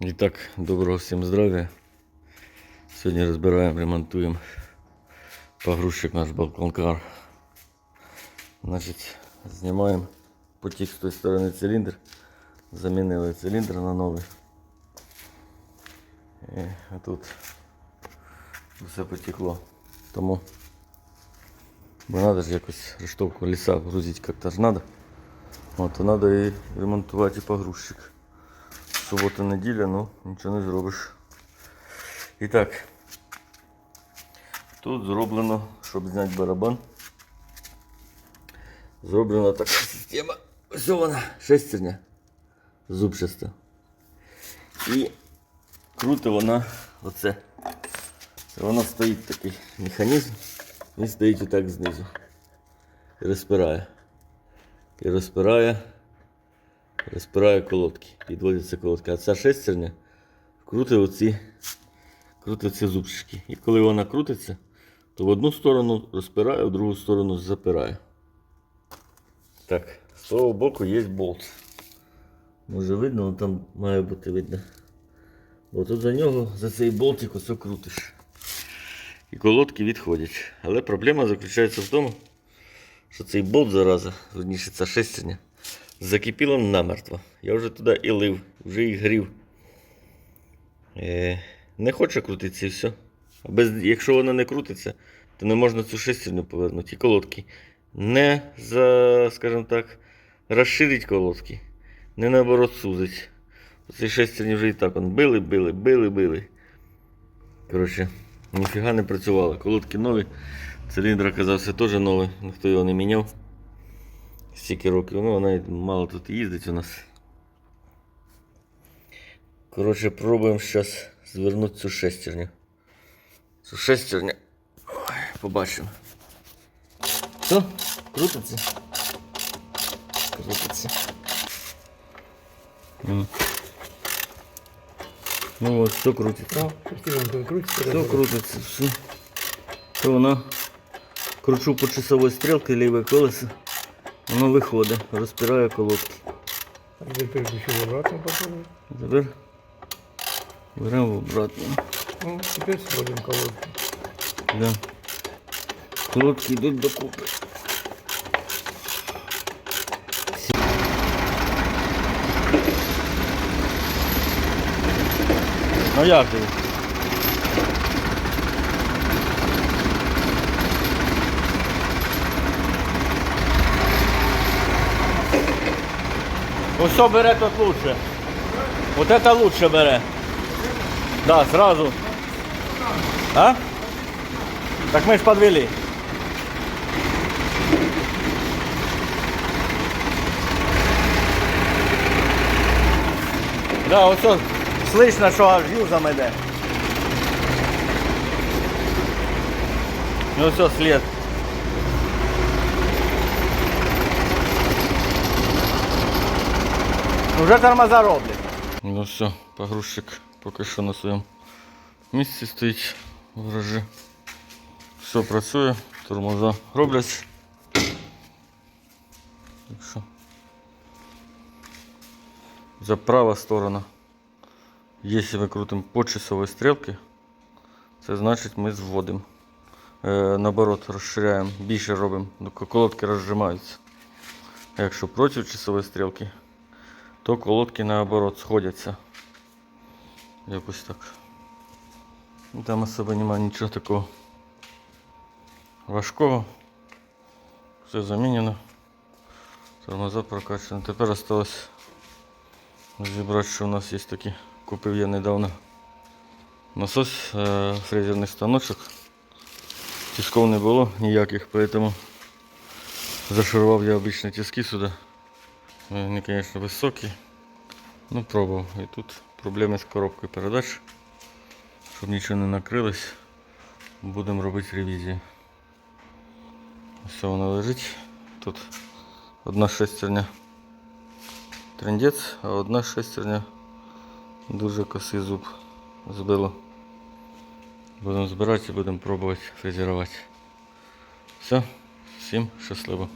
І так, доброго всім здоров'я. Сьогодні розбираємо, ремонтуємо погрузчик наш балконкар. Значить, знімаємо потік з тої сторони циліндр. Замінили циліндр на новий. І тут все потекло. Тому бо надо ж якось рештовку ліса грузити як-то ж надо. От, то надо і ремонтувати і погрузчик. Субота, неділя, ну нічого не зробиш. І так, тут зроблено, щоб зняти барабан. Зроблена така система. Ось вона, шестерня зубчаста. І круто вона оце. Це воно стоїть такий механізм. Він стоїть отак знизу. І розпирає. І розпирає розпирає колодки, підводяться колодки. А ця шестерня крутить оці, крутить ці зубчики. І коли вона крутиться, то в одну сторону розпирає, в другу сторону запирає. Так, з того боку є болт. Може видно, але там має бути видно. Бо тут за нього, за цей болтик ось крутиш. І колодки відходять. Але проблема заключається в тому, що цей болт зараза, верніше ця шестерня, закипіло намертво. Я вже туди і лив, вже і грів. Е, не хоче крутитися і все. Без, якщо вона не крутиться, то не можна цю шестерню повернути. І колодки. Не за, скажімо так, розширить колодки, не наоборот сузить. Ці шестерні вже і так он били, били, били, били. Коротше, ніфіга не працювало. Колодки нові. Циліндр оказався теж новий, ніхто його не міняв. Стільки років, ну вона й мало тут їздить у нас. Коротше, пробуємо зараз звернути цю шестерню. Цю шестерню. Ой, побачимо. Що? Крутиться? Крутиться. М. Ну от, все крутиться. Шестеренка крутится. Все крутиться, все. То вона кручу по часовій стрілці ліве колесо. Воно виходить, розпирає колодки. Обратно попробуем. Тепер беремо обратно. Ну, теперь сводим колодку. Да. Колодки йдуть докупи. Ну як ти? Все бере тут лучше. Вот это лучше бере. Да, сразу. А? Так мы ж подвели. Да, ось от слышно, що аж юзом іде. Ну все, слід. Уже тормоза роблять. Ну все, погрузчик поки що на своєму місці стоїть в гаражі. Все працює, тормоза роблять. Так що. За права сторона. Якщо ми крутимо по часовій стрілці, це значить ми зводимо. Е, наоборот, розширяємо, більше робимо, колодки розжимаються. Якщо проти часової стрілки, то колодки наоборот сходяться. Якось так. Там особо немає нічого такого важкого. Все замінено. Тормоза прокачані. Тепер осталось зібрати, що у нас є такі. Купив я недавно насос, е, фрезерний станочок. Тисков не було ніяких, поэтому зашарував я обичні тиски сюди. Вони, звісно, високі. Ну, пробував. І тут проблеми з коробкою передач. Щоб нічого не накрилось, будемо робити ревізію. Все воно лежить. Тут одна шестерня трендець, а одна шестерня дуже косий зуб збило. Будемо збирати і будемо пробувати фрезерувати. Все, всім щасливо.